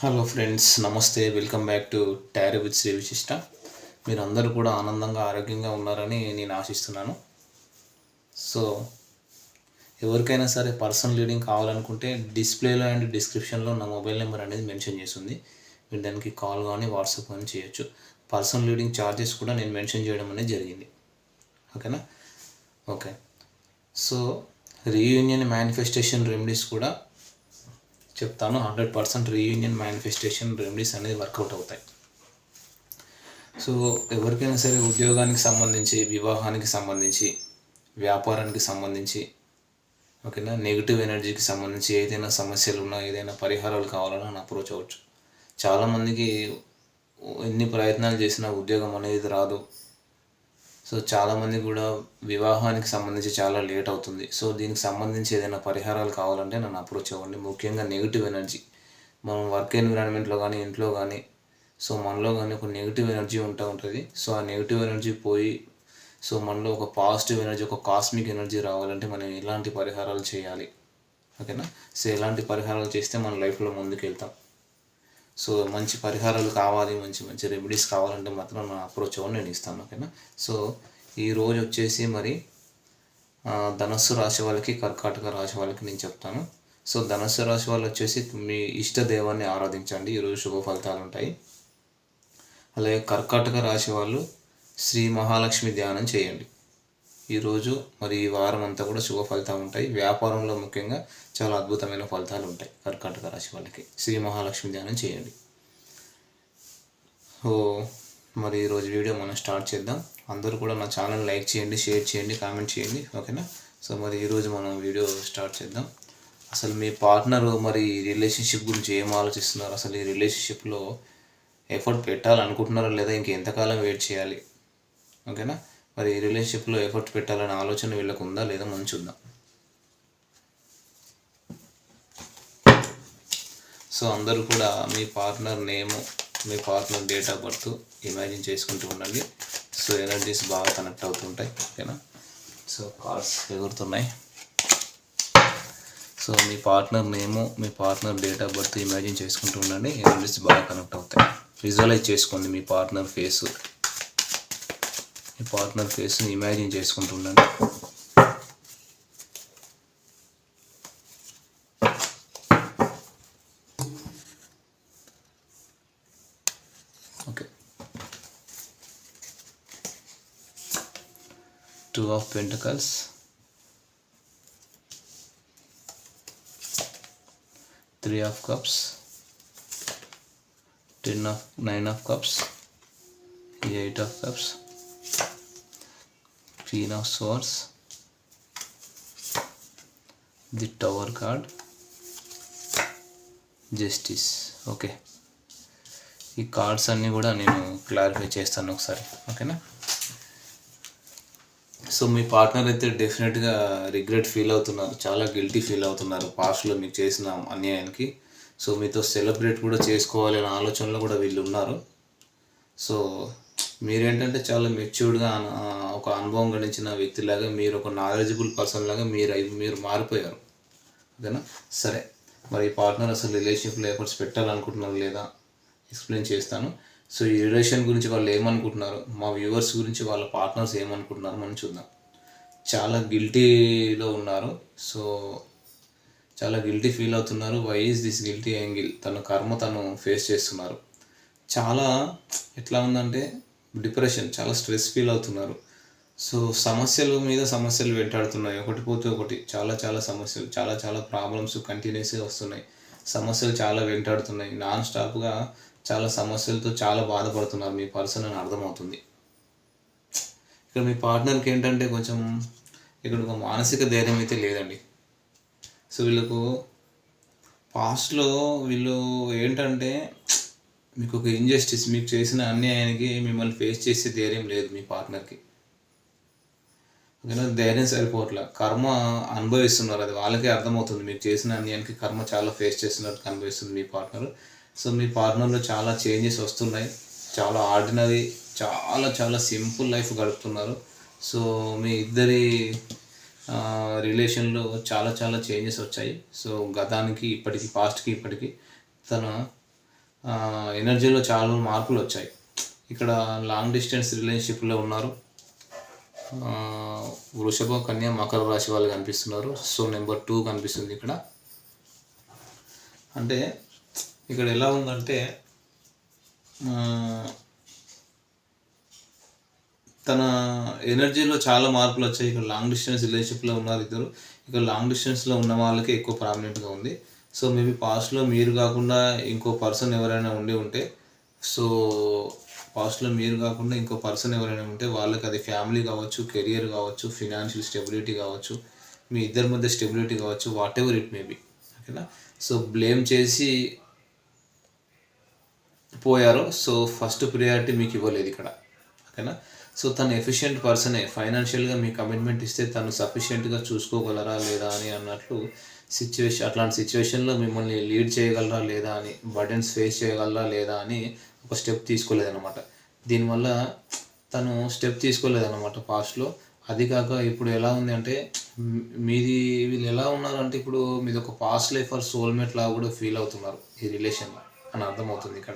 Hello friends నమస్తే. Welcome back to tarot with Shri Vishishta మీరు అందరూ కూడా ఆనందంగా ఆరోగ్యంగా ఉన్నారని నేను ఆశిస్తున్నాను. సో ఎవరికైనా సరే పర్సనల్ రీడింగ్ కావాలనుకుంటే డిస్ప్లేలో అండ్ డిస్క్రిప్షన్లో నా మొబైల్ నెంబర్ అనేది మెన్షన్ చేస్తుంది. మీరు దానికి కాల్ కానీ వాట్సాప్ కానీ చేయొచ్చు. పర్సనల్ రీడింగ్ ఛార్జెస్ కూడా నేను మెన్షన్ చేయడం అనేది జరిగింది. ఓకేనా? Okay. So reunion manifestation remedies కూడా చెప్తాను hundred percent reunion manifestation remedies అనేది వర్కౌట్ అవుతాయి. సో ఎవరికైనా సరే ఉద్యోగానికి సంబంధించి వివాహానికి సంబంధించి వ్యాపారానికి సంబంధించి ఓకేనా? నెగిటివ్ ఎనర్జీకి సంబంధించి ఏదైనా సమస్యలు ఉన్నా ఏదైనా పరిహారాలు కావాలన్నా నన్ను అప్రోచ్ అవ్వచ్చు. చాలామందికి ఎన్ని ప్రయత్నాలు చేసినా ఉద్యోగం అనేది రాదు. సో చాలామంది కూడా వివాహానికి సంబంధించి చాలా లేట్ అవుతుంది. సో దీనికి సంబంధించి ఏదైనా పరిహారాలు కావాలంటే నన్ను అప్రోచ్ అవ్వండి. ముఖ్యంగా నెగిటివ్ ఎనర్జీ. మనం వర్క్ ఎన్విరాన్మెంట్లో కానీ ఇంట్లో కానీ సో మనలో కానీ ఒక నెగిటివ్ ఎనర్జీ ఉంటూ ఉంటుంది. సో ఆ నెగిటివ్ ఎనర్జీ పోయి సో మనలో ఒక పాజిటివ్ ఎనర్జీ ఒక కాస్మిక్ ఎనర్జీ రావాలంటే మనం ఎలాంటి పరిహారాలు చేయాలి? ఓకేనా? సో ఎలాంటి పరిహారాలు చేస్తే మన లైఫ్లో ముందుకు వెళ్తాం సో మంచి పరిహారాలు కావాలి మంచి మంచి రెమెడీస్ కావాలంటే మాత్రం నా అప్రోచ్ అవ్వని నేను ఇస్తాను ఓకేనా? సో ఈ రోజు వచ్చేసి మరి ధనస్సు రాశి వాళ్ళకి కర్కాటక రాశి వాళ్ళకి నేను చెప్తాను. సో ధనస్సు రాశి వాళ్ళు వచ్చేసి మీ ఇష్ట దైవాన్ని ఆరాధించండి. ఈరోజు శుభ ఫలితాలు ఉంటాయి. అలాగే కర్కాటక రాశి వాళ్ళు శ్రీ మహాలక్ష్మి ధ్యానం చేయండి. ఈరోజు మరి ఈ వారం అంతా కూడా శుభ ఫలితాలు ఉంటాయి. వ్యాపారంలో ముఖ్యంగా చాలా అద్భుతమైన ఫలితాలు ఉంటాయి. కర్కాటక రాశి వాళ్ళకి. శ్రీ మహాలక్ష్మి ధ్యానం చేయండి. ఓ మరి ఈరోజు వీడియో మనం స్టార్ట్ చేద్దాం. అందరూ కూడా నా ఛానల్ లైక్ చేయండి షేర్ చేయండి కామెంట్ చేయండి. ఓకేనా? సో మరి ఈరోజు మనం వీడియో స్టార్ట్ చేద్దాం. అసలు మీ పార్ట్నర్ మరి రిలేషన్షిప్ గురించి ఏం ఆలోచిస్తున్నారు? అసలు ఈ రిలేషన్షిప్లో ఎఫర్ట్ పెట్టాలనుకుంటున్నారా లేదా ఇంకెంతకాలం వెయిట్ చేయాలి? ఓకేనా? మరి ఈ రిలేషన్షిప్లో ఎఫర్ట్ పెట్టాలనే ఆలోచన వీళ్ళకు ఉందా లేదా మనం చూద్దాం సో అందరూ కూడా మీ partner name me partner date of birth imagine చేసుకుంటూ ఉండండి. సో ఎనర్జీస్ బాగా కనెక్ట్ అవుతుంటాయి ఓకేనా? సో కార్డ్స్ ఎగురుతున్నాయి. సో మీ partner name me partner date of birth imagine చేసుకుంటూ ఉండండి. ఎనర్జీస్ బాగా కనెక్ట్ అవుతాయి. విజువలైజ్ చేసుకోండి మీ పార్ట్నర్ ఫేస్ మీ పార్ట్నర్ ఫేస్ని ఇమాజిన్ చేసుకుంటూ okay two of pentacles three of cups ten of nine of cups eight of cups queen of swords the tower card justice okay ఈ కార్డ్స్ అన్నీ కూడా నేను క్లారిఫై చేస్తాను ఒకసారి. ఓకేనా సో మీ పార్ట్నర్ అయితే డెఫినెట్గా రిగ్రెట్ ఫీల్ అవుతున్నారు. చాలా గిల్టీ ఫీల్ అవుతున్నారు పాస్ట్లో మీకు చేసిన అన్యాయానికి. సో మీతో సెలబ్రేట్ కూడా చేసుకోవాలి అనే ఆలోచనలో కూడా వీళ్ళు ఉన్నారు. సో మీరేంటంటే చాలా మెచ్యూర్డ్గా ఒక అనుభవం గడించిన వ్యక్తిలాగా మీరు ఒక నాలెడ్జబుల్ పర్సన్ లాగా మీరు మీరు మారిపోయారు. ఓకేనా? సరే. మరి ఈ పార్ట్నర్ అసలు రిలేషన్షిప్లో ఎఫర్ట్స్ పెట్టాలనుకుంటున్నారు లేదా? ఎక్స్ప్లెయిన్ చేస్తాను. సో ఈ రిలేషన్ గురించి వాళ్ళు ఏమనుకుంటున్నారు మా వ్యూవర్స్ గురించి వాళ్ళ పార్ట్నర్స్ ఏమనుకుంటున్నారు మనం చూద్దాం. చాలా గిల్టీలో ఉన్నారు. సో చాలా గిల్టీ ఫీల్ అవుతున్నారు. Why is this guilty angle తన కర్మ తను ఫేస్ చేస్తున్నారు. చాలా ఎట్లా ఉందంటే డిప్రెషన్ చాలా స్ట్రెస్ ఫీల్ అవుతున్నారు. సో సమస్యల మీద సమస్యలు వెంటాడుతున్నాయి. ఒకటి పోతే ఒకటి చాలా చాలా సమస్యలు చాలా చాలా ప్రాబ్లమ్స్ కంటిన్యూస్గా వస్తున్నాయి. సమస్యలు చాలా వెంటాడుతున్నాయి. నాన్ స్టాప్గా చాలా సమస్యలతో చాలా బాధపడుతున్నారు. మీ పర్సన్ అని అర్థమవుతుంది. ఇక్కడ మీ పార్ట్నర్కి ఏంటంటే కొంచెం ఇక్కడ ఒక మానసిక ధైర్యం అయితే లేదండి. సో వీళ్ళకు పాస్ట్లో వీళ్ళు ఏంటంటే మీకు ఒక ఇంజస్టిస్ మీకు చేసిన అన్యాయానికి మిమ్మల్ని ఫేస్ చేసే ధైర్యం లేదు మీ పార్ట్నర్కి ఓకేనా? ధైర్యం సరిపోవట్ల. కర్మ అనుభవిస్తున్నారు. అది వాళ్ళకే అర్థమవుతుంది. మీకు చేసిన అన్యాయానికి కర్మ చాలా ఫేస్ చేస్తున్నట్టు కనిపిస్తుంది మీ పార్ట్నర్ సో మీ పార్ట్నర్లో చాలా చేంజెస్ వస్తున్నాయి. చాలా ఆర్డినరీ చాలా చాలా సింపుల్ లైఫ్ గడుపుతున్నారు. సో మీ ఇద్దరి రిలేషన్లో చాలా చాలా చేంజెస్ వచ్చాయి. సో గతానికి ఇప్పటికి పాస్ట్కి ఇప్పటికి తన ఎనర్జీలో చాలా మార్పులు వచ్చాయి ఇక్కడ లాంగ్ డిస్టెన్స్ రిలేషన్షిప్లో ఉన్నారు. వృషభ కన్య మకర రాశి వాళ్ళు కనిపిస్తున్నారు. సో నెంబర్ టూ కనిపిస్తుంది ఇక్కడ. అంటే ఇక్కడ ఎలా ఉందంటే తన ఎనర్జీలో చాలా మార్పులు వచ్చాయి ఇక్కడ లాంగ్ డిస్టెన్స్ రిలేషన్షిప్లో ఉన్నారు ఇద్దరు. ఇక్కడ లాంగ్ డిస్టెన్స్లో ఉన్న వాళ్ళకి ఎక్కువ ప్రామినెంట్గా ఉంది. సో మేబీ పాస్ట్లో మీరు కాకుండా ఇంకో పర్సన్ ఎవరైనా ఉండి ఉంటే సో పాస్ట్లో మీరు కాకుండా ఇంకో పర్సన్ ఎవరైనా ఉంటే వాళ్ళకి అది ఫ్యామిలీ కావచ్చు కెరియర్ కావచ్చు ఫినాన్షియల్ స్టెబిలిటీ కావచ్చు మీ ఇద్దరి మధ్య స్టెబిలిటీ కావచ్చు వాట్ ఎవర్ ఇట్ మేబీ ఓకేనా? సో బ్లేమ్ చేసి పోయారు సో ఫస్ట్ ప్రియారిటీ మీకు ఇవ్వలేదు ఇక్కడ. ఓకేనా? సో తను ఎఫిషియెంట్ పర్సనే ఫైనాన్షియల్గా మీ కమిట్మెంట్ ఇస్తే తను సఫిషియెంట్గా చూసుకోగలరా లేదా అని అన్నట్లు సిచ్యువేషన్ అట్లాంటి సిచ్యువేషన్లో మిమ్మల్ని లీడ్ చేయగలరా లేదా అని బర్డెన్స్ ఫేస్ చేయగలరా లేదా అని ఒక స్టెప్ తీసుకోలేదన్నమాట. దీనివల్ల తను స్టెప్ తీసుకోలేదన్నమాట పాస్ట్లో. అది కాక ఇప్పుడు ఎలా ఉంది అంటే మీది వీళ్ళు ఎలా ఉన్నారంటే ఇప్పుడు మీది ఒక పాస్ట్ లైఫ్ ఆర్ సోల్మేట్ లాగా కూడా ఫీల్ అవుతున్నారు ఈ రిలేషన్లో అని అర్థమవుతుంది ఇక్కడ.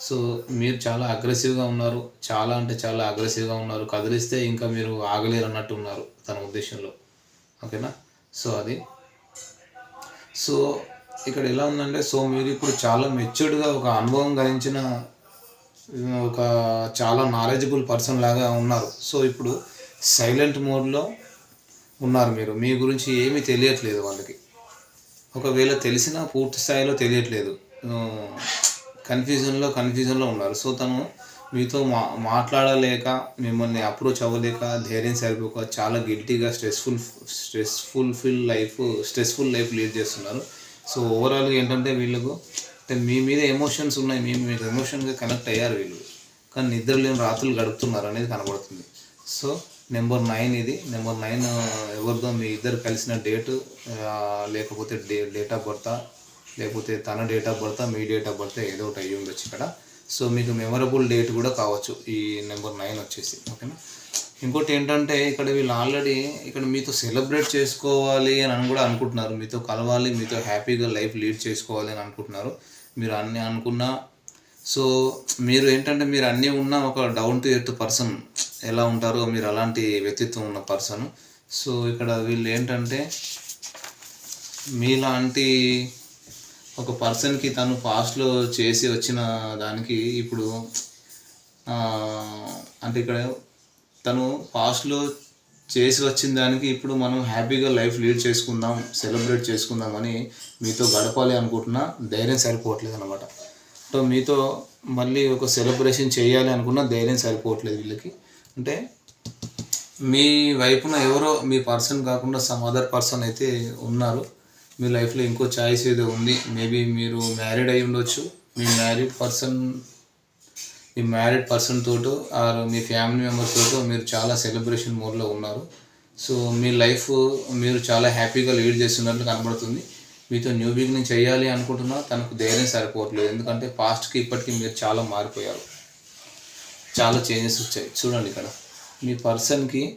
సో మీరు చాలా అగ్రెసివ్గా ఉన్నారు. చాలా అంటే చాలా అగ్రెసివ్గా ఉన్నారు. కదిలిస్తే ఇంకా మీరు ఆగలేరు అన్నట్టు ఉన్నారు తన ఉద్దేశంలో. ఓకేనా? సో అది. సో ఇక్కడ ఎలా ఉందంటే సో మీరు ఇప్పుడు చాలా మెచ్యూర్డ్గా ఒక అనుభవం గడించిన ఒక చాలా నాలెడ్జబుల్ పర్సన్ లాగా ఉన్నారు. సో ఇప్పుడు సైలెంట్ మోడ్లో ఉన్నారు మీరు. మీ గురించి ఏమీ తెలియట్లేదు వాళ్ళకి. ఒకవేళ తెలిసినా పూర్తి స్థాయిలో తెలియట్లేదు. కన్ఫ్యూజన్లో కన్ఫ్యూజన్లో ఉన్నారు. సో తను మీతో మా మాట్లాడలేక మిమ్మల్ని అప్రోచ్ అవ్వలేక ధైర్యం సరిపోక చాలా గిల్టీగా stressful stressful full life stressful life lead చేస్తున్నారు. సో ఓవరాల్గా ఏంటంటే వీళ్ళకు అంటే మీ మీద ఎమోషన్స్ ఉన్నాయి మీ మీద ఎమోషన్గా కనెక్ట్ అయ్యారు వీళ్ళు. కానీ నిద్ర లేని రాత్రులు గడుపుతున్నారు అనేది కనబడుతుంది. సో నెంబర్ నైన్ ఇది. నెంబర్ నైన్ uh, ఎవరిదో మీ ఇద్దరు కలిసిన డేటు uh, లేకపోతే డే డేట్ ఆఫ్ బర్త్ లేకపోతే తన డేట్ ఆఫ్ బర్త్ మీ డేట్ ఆఫ్ బర్త్ ఏదో ఒకటి అయ్యి ఉండొచ్చు ఇక్కడ. సో మీకు మెమరబుల్ డేట్ కూడా కావచ్చు. ఈ నెంబర్ నైన్ వచ్చేసి ఓకేనా ఇంకోటి ఏంటంటే ఇక్కడ వీళ్ళు ఆల్రెడీ ఇక్కడ మీతో సెలబ్రేట్ చేసుకోవాలి అని అని కూడా అనుకుంటున్నారు. మీతో కలవాలి మీతో హ్యాపీగా లైఫ్ లీడ్ చేసుకోవాలి అని అనుకుంటున్నారు. మీరు అన్నీ అనుకున్నా సో మీరు ఏంటంటే మీరు అన్నీ ఉన్న ఒక డౌన్ టు ఎర్త్ పర్సన్ ఎలా ఉంటారో మీరు అలాంటి వ్యక్తిత్వం ఉన్న పర్సన్ సో ఇక్కడ వీళ్ళు ఏంటంటే మీలాంటి ఒక పర్సన్కి తను పాస్ట్లో చేసి వచ్చిన దానికి ఇప్పుడు అంటే ఇక్కడ తను పాస్ట్లో చేసి వచ్చిన దానికి ఇప్పుడు మనం హ్యాపీగా లైఫ్ లీడ్ చేసుకుందాం సెలబ్రేట్ చేసుకుందామని మీతో గడపాలి అనుకుంటున్నా ధైర్యం సరిపోవట్లేదు అనమాట సో మీతో మళ్ళీ ఒక సెలబ్రేషన్ చేయాలి అనుకున్న ధైర్యం సరిపోవట్లేదు వీళ్ళకి. అంటే మీ వైపున ఎవరో మీ పర్సన్ కాకుండా సమ్ అదర్ పర్సన్ అయితే ఉన్నారు. మీ లైఫ్లో ఇంకో చాయిస్ ఏదో ఉంది. మేబీ మీరు మ్యారీడ్ అయి ఉండొచ్చు. మీ మ్యారీడ్ పర్సన్ మీ మ్యారీడ్ పర్సన్ తోటో ఆర్ మీ ఫ్యామిలీ మెంబర్స్ తోటో మీరు చాలా సెలబ్రేషన్ మోడ్లో ఉన్నారు. సో మీ లైఫ్ మీరు చాలా హ్యాపీగా లీడ్ చేస్తున్నట్లు కనబడుతుంది. మీతో న్యూ బిగినింగ్ చేయాలి అనుకుంటున్నా తనకు ధైర్యం సరిపోవట్లేదు. ఎందుకంటే పాస్ట్కి ఇప్పటికీ మీరు చాలా మారిపోయారు. చాలా చేంజెస్ వచ్చాయి. చూడండి ఇక్కడ. మీ పర్సన్కి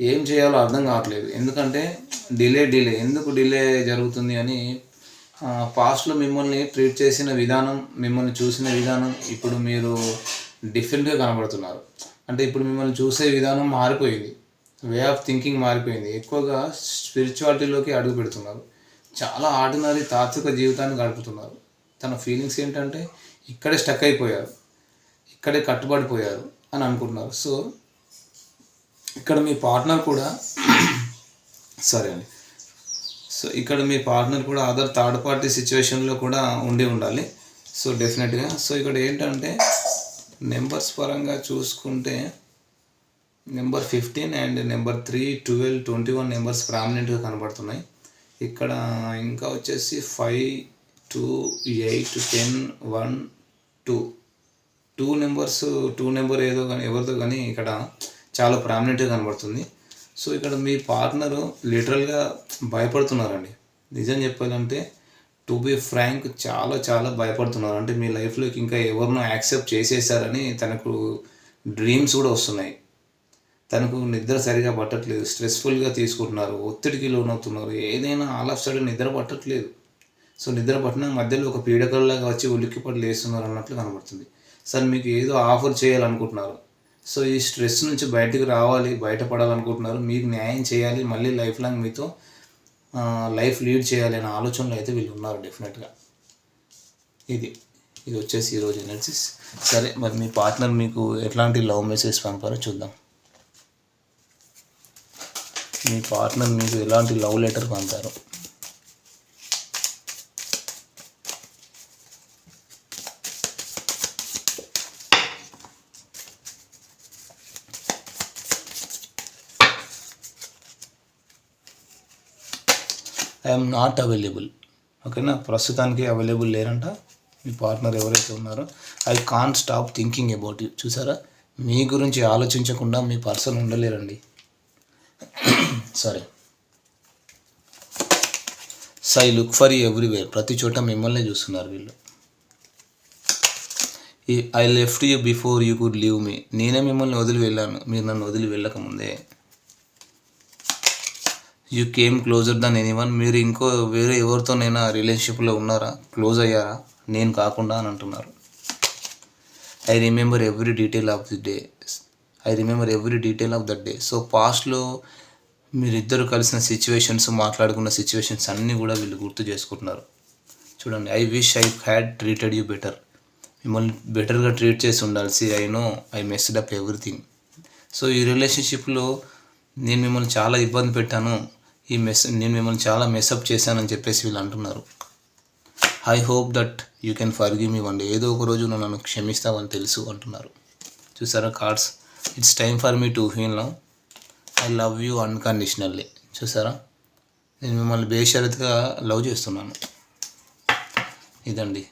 ఏం చేయాలో అర్థం కావట్లేదు. ఎందుకంటే డిలే డిలే. ఎందుకు డిలే జరుగుతుంది అని పాస్ట్లో మిమ్మల్ని ట్రీట్ చేసిన విధానం మిమ్మల్ని చూసిన విధానం ఇప్పుడు మీరు డిఫరెంట్గా కనబడుతున్నారు. అంటే ఇప్పుడు మిమ్మల్ని చూసే విధానం మారిపోయింది. వే ఆఫ్ థింకింగ్ మారిపోయింది. ఎక్కువగా స్పిరిచువాలిటీలోకి అడుగు పెడుతున్నారు. చాలా ఆర్డినరీ తాత్విక జీవితాన్ని గడుపుతున్నారు. తన ఫీలింగ్స్ ఏంటంటే ఇక్కడే స్టక్ అయిపోయారు. ఇక్కడే కట్టుబడిపోయారు అని అనుకుంటున్నారు. సో ఇక్కడ మీ పార్ట్నర్ కూడా సరే అండి. సో ఇక్కడ మీ పార్ట్నర్ కూడా అదర్ థర్డ్ పార్టీ సిచ్యువేషన్లో కూడా ఉండి ఉండాలి. సో డెఫినెట్గా. సో ఇక్కడ ఏంటంటే నెంబర్స్ పరంగా చూసుకుంటే number fifteen and number three twelve twenty one numbers ప్రామినెంట్గా కనబడుతున్నాయి. ఇక్కడ ఇంకా వచ్చేసి five two eight ten one two. Two numbers two number ఏదో కానీ ఎవరిదో కానీ ఇక్కడ చాలా ప్రామినెంట్గా కనబడుతుంది. సో ఇక్కడ మీ పార్ట్నర్ లిటరల్గా భయపడుతున్నారండి. నిజం చెప్పాలంటే టు బి ఫ్రాంక్ చాలా చాలా భయపడుతున్నారు. అంటే మీ లైఫ్లోకి ఇంకా ఎవరినో యాక్సెప్ట్ చేసేసారని తనకు డ్రీమ్స్ కూడా వస్తున్నాయి. తనకు నిద్ర సరిగా పట్టట్లేదు. స్ట్రెస్ఫుల్గా తీసుకుంటున్నారు. ఒత్తిడికి లోనవుతున్నారు. ఏదైనా ఆల్ ఆఫ్ సడన్ నిద్ర పట్టట్లేదు. సో నిద్ర పట్టిన మధ్యలో ఒక పీడకల్లాగా వచ్చి ఉలిక్కిపడి లేస్తున్నారు అన్నట్లు కనబడుతుంది. సార్ మీకు ఏదో ఆఫర్ చేయాలనుకుంటున్నారు. సో ఈ స్ట్రెస్ నుంచి బయటకు రావాలి బయటపడాలనుకుంటున్నారు. మీకు న్యాయం చేయాలి మళ్ళీ లైఫ్ లాంగ్ మీతో లైఫ్ లీడ్ చేయాలి అనే ఆలోచనలో అయితే వీళ్ళు ఉన్నారు డెఫినెట్గా ఇది ఇది వచ్చేసి ఈరోజు ఎనర్జీస్ సరే మరి మీ పార్ట్నర్ మీకు ఎట్లాంటి లవ్ మెసేజ్ పంపారో చూద్దాం. మీ పార్ట్నర్ మీకు ఎలాంటి లవ్ లెటర్ పంపారు. ఐఎమ్ నాట్ అవైలబుల్ ఓకేనా ప్రస్తుతానికి అవైలబుల్ లేరంట. మీ పార్ట్నర్ ఎవరైతే ఉన్నారో I can stop thinking about you చూసారా? మీ గురించి ఆలోచించకుండా మీ person ఉండలేరండి. Sorry sigh look for everywhere ప్రతి చోట మిమ్మల్ని చూస్తున్నారు వీళ్ళు. I left you before you could leave మీ నేనే మిమ్మల్ని వదిలి వెళ్ళాను. మీరు నన్ను వదిలి వెళ్ళకముందే. You came closer than anyone మీరు ఇంకో వేరే ఎవరితోనైనా రిలేషన్షిప్లో ఉన్నారా? క్లోజ్ అయ్యారా? నేను కాకుండా అని అంటున్నారు. I remember every detail of the day I remember every detail of that day so పాస్ట్లో మీరిద్దరు కలిసిన సిచ్యువేషన్స్ మాట్లాడుకున్న సిచ్యువేషన్స్ అన్నీ కూడా వీళ్ళు గుర్తు చేసుకుంటున్నారు. చూడండి I wish I had treated you better మిమ్మల్ని బెటర్గా ట్రీట్ చేసి ఉండాల్సి I know I messed up everything so ఈ రిలేషన్షిప్లో నేను మిమ్మల్ని చాలా ఇబ్బంది పెట్టాను. ఈ మెస్ నేను మిమ్మల్ని చాలా మెస్అప్ చేశానని చెప్పేసి వీళ్ళు అంటున్నారు. I hope that you can forgive me one day ఏదో ఒక రోజు నన్ను క్షమిస్తావని తెలుసు అంటున్నారు. చూసారా cards it's time for me to feel now I love you unconditionally చూసారా? నేను మిమ్మల్ని బేషరత్గా లవ్ చేస్తున్నాను. ఇదండి.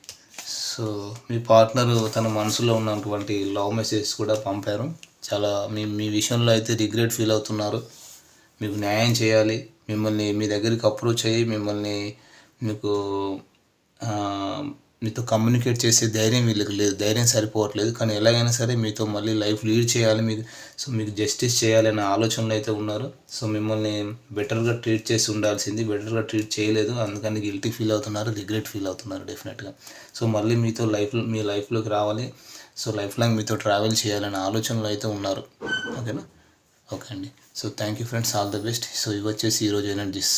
సో మీ పార్ట్నర్ తన మనసులో ఉన్నటువంటి లవ్ మెసేజ్ కూడా పంపారు. చాలా మీ మీ విషయంలో అయితే రిగ్రెట్ ఫీల్ అవుతున్నారు. మీకు న్యాయం చేయాలి. మిమ్మల్ని మీ దగ్గరికి అప్రోచ్ అయ్యి మిమ్మల్ని మీకు మీతో కమ్యూనికేట్ చేసే ధైర్యం వీళ్ళకి లేదు. ధైర్యం సరిపోవట్లేదు. కానీ ఎలాగైనా సరే మీతో మళ్ళీ లైఫ్ లీడ్ చేయాలి. మీకు సో మీకు జస్టిస్ చేయాలనే ఆలోచనలు అయితే ఉన్నారు. సో మిమ్మల్ని బెటర్గా ట్రీట్ చేసి ఉండాల్సింది. బెటర్గా ట్రీట్ చేయలేదు. అందుకని గిల్టీ ఫీల్ అవుతున్నారు. రిగ్రెట్ ఫీల్ అవుతున్నారు డెఫినెట్గా సో మళ్ళీ మీతో లైఫ్ మీ లైఫ్లోకి రావాలి. సో లైఫ్ లాంగ్ మీతో ట్రావెల్ చేయాలనే ఆలోచనలు అయితే ఉన్నారు. ఓకేనా ఓకే అండి. So thank you friends all the best so ఇవి వచ్చేసి ఈరోజు ఎనర్జీస్